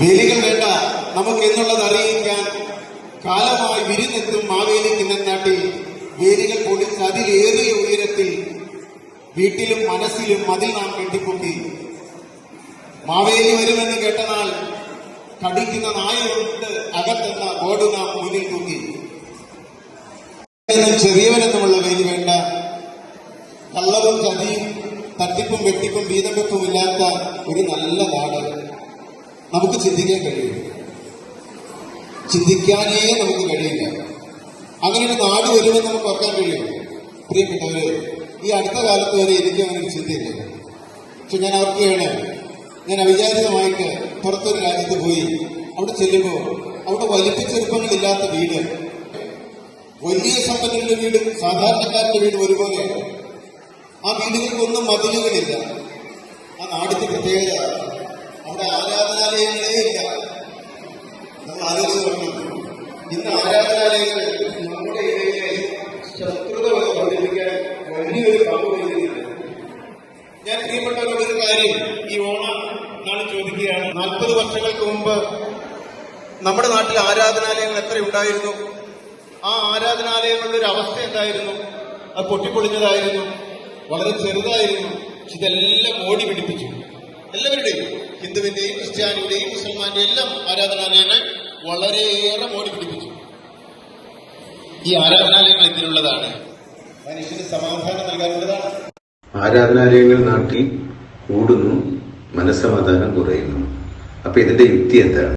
വേലികൾ വേണ്ട. നമുക്ക് എന്നുള്ളത് അറിയിക്കാൻ കാലമായി വിരുന്നെത്തും മാവേലി കിന്നനാട്ടിൽ വേലികൾ പൊടിച്ച് അതിലേറിയ ഉയരത്തിൽ വീട്ടിലും മനസ്സിലും മതിൽ നാം കെട്ടിപ്പൊക്കി. മാവേലി വരുമെന്ന് കേട്ടതാൽ കടിക്കുന്ന നായയുണ്ട് അകത്തെന്ന ബോർഡ് നാം മുന്നിൽ തൂക്കി. ചെറിയവനെന്നുമുള്ള വേലി വേണ്ട. കള്ളവും ചതിയും തട്ടിപ്പും വെട്ടിപ്പും വീതം ഇല്ലാത്ത ഒരു നല്ല നാട്. നമുക്ക് ചിന്തിക്കാൻ കഴിയും. ചിന്തിക്കാനേ നമുക്ക് കഴിയില്ല. അങ്ങനെ ഒരു നാട് വരുമെന്ന് നമുക്ക് ഓർക്കാൻ കഴിയും. പ്രിയപ്പെട്ടവര് ഈ അടുത്ത കാലത്ത് വരെ എനിക്ക് അങ്ങനെ ഒരു ചിന്തയില്ല. പക്ഷെ ഞാൻ ഓർക്കുകയാണ് ഞാൻ അവിചാരിതമായിട്ട് പുറത്തൊരു രാജ്യത്ത് പോയി അവിടെ ചെല്ലുമ്പോൾ അവിടെ വലിപ്പച്ചെറുപ്പങ്ങളില്ലാത്ത വീട്. വലിയ സമ്പന്നരുടെ വീടും സാധാരണക്കാരുടെ വീടും ഒരുപോലെയാണ്. ആ വീടുകൾക്കൊന്നും മതിലുകളില്ല. ആ നാടിന്റെ പ്രത്യേകത അവിടെ ആരാധനാലയങ്ങളേ ഇല്ല നമ്മൾ ആലോചിച്ച് പറഞ്ഞു ഇന്ന് ആരാധനാലയങ്ങൾ നമ്മുടെ ഇടയിലെ ശത്രുത വർദ്ധിപ്പിക്കാൻ വലിയൊരു പങ്ക് വഹിക്കുന്നുണ്ട്. ഞാൻ പ്രിയപ്പെട്ടവരുടെ ഒരു കാര്യം ഈ ഓണം നാളെ ചോദിക്കുകയാണ്. നാൽപ്പത് വർഷങ്ങൾക്ക് മുമ്പ് നമ്മുടെ നാട്ടിൽ ആരാധനാലയങ്ങൾ എത്ര ഉണ്ടായിരുന്നു? ആ ആരാധനാലയങ്ങളുടെ ഒരു അവസ്ഥ എന്തായിരുന്നു? അത് പൊട്ടിപ്പൊളിഞ്ഞതായിരുന്നു? വളരെ ചെറുതായിരുന്നു? ഇതെല്ലാം ഓടി പിടിപ്പിച്ചു. എല്ലാവരുടെയും ഹിന്ദുവിന്റെയും ക്രിസ്ത്യാനിയുടെയും മുസൽമാന്റെയും എല്ലാം ആരാധനാലയങ്ങൾ വളരെയേറെ മോടി പിടിപ്പിച്ചു ഈ ആരാധനാലയങ്ങൾ ഇതിനുള്ളതാണ് മനുഷ്യന് സമാധാനം നൽകാനുള്ളതാണ്. ആരാധനാലയങ്ങൾ നാട്ടിൽ കൂടുന്നു മനസ്സമാധാനം കുറയുന്നു. അപ്പൊ ഇതിന്റെ യുക്തി എന്താണ്?